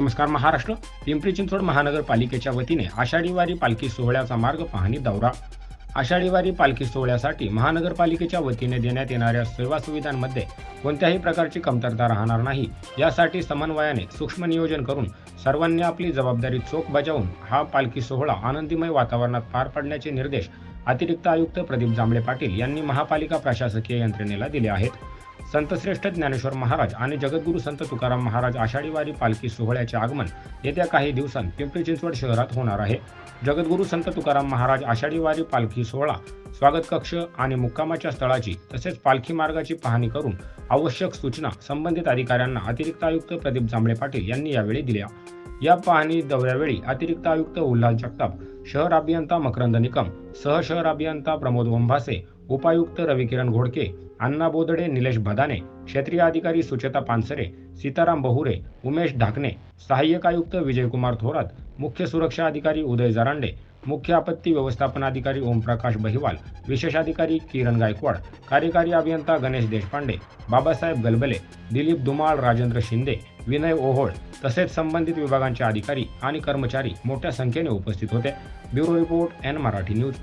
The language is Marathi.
नमस्कार महाराष्ट्र. पिंपरी चिंचवड महानगरपालिकेच्या वतीने आषाढी वारी पालखी सोहळ्याचा मार्ग पाहणी दौरा. आषाढी वारी पालखी सोहळ्यासाठी महानगरपालिकेच्या वतीने देण्यात येणाऱ्या सेवा सुविधांमध्ये कोणत्याही प्रकारची कमतरता राहणार नाही. यासाठी समन्वयाने सूक्ष्म नियोजन करून सर्वांनी आपली जबाबदारी चोख बजावून हा पालखी सोहळा आनंदीमय वातावरणात पार पाडण्याचे निर्देश अतिरिक्त आयुक्त प्रदीप जांभळे पाटील यांनी महापालिका प्रशासकीय यंत्रणेला दिले आहेत. संतश्रेष्ठ ज्ञानेश्वर महाराज आणि जगद्गुरू संत तुकाराम महाराज आषाढी वारी पालखी सोहळ्याचे आगमन येत्या काही दिवसांत पिंपरी चिंचवड शहरात होणार आहे. जगद्गुरू संत तुकाराम महाराज आषाढी वारी पालखी सोहळा स्वागत कक्ष आणि मुक्कामाच्या स्थळाची तसेच पालखी मार्गाची पाहणी करून आवश्यक सूचना संबंधित अधिकाऱ्यांना अतिरिक्त आयुक्त प्रदीप जांभळे पाटील यांनी यावेळी दिल्या. या पाहणी दौऱ्यावेळी अतिरिक्त आयुक्त उल्हास जगताप शहर अभियंता मकरंद निकम सहशहर अभियंता प्रमोद वंभासे उपायुक्त रविकिरण घोडके अण्णा बोदडे निलेश भदाने क्षेत्रीय अधिकारी सुचेता पानसरे सीताराम बहुरे उमेश ढाकणे सहाय्यक आयुक्त विजयकुमार थोरात मुख्य सुरक्षा अधिकारी उदय जरांडे मुख्य आपत्ती व्यवस्थापन अधिकारी ओमप्रकाश बहिवाल विशेष अधिकारी किरण गायकवाड कार्यकारी अभियंता गणेश देशपांडे बाबासाहेब गलबले दिलीप दुमाळ राजेंद्र शिंदे विनय ओहोळ तसेच संबंधित विभागांचे अधिकारी आणि कर्मचारी मोठ्या संख्येने उपस्थित होते. Bureau report N Marathi news.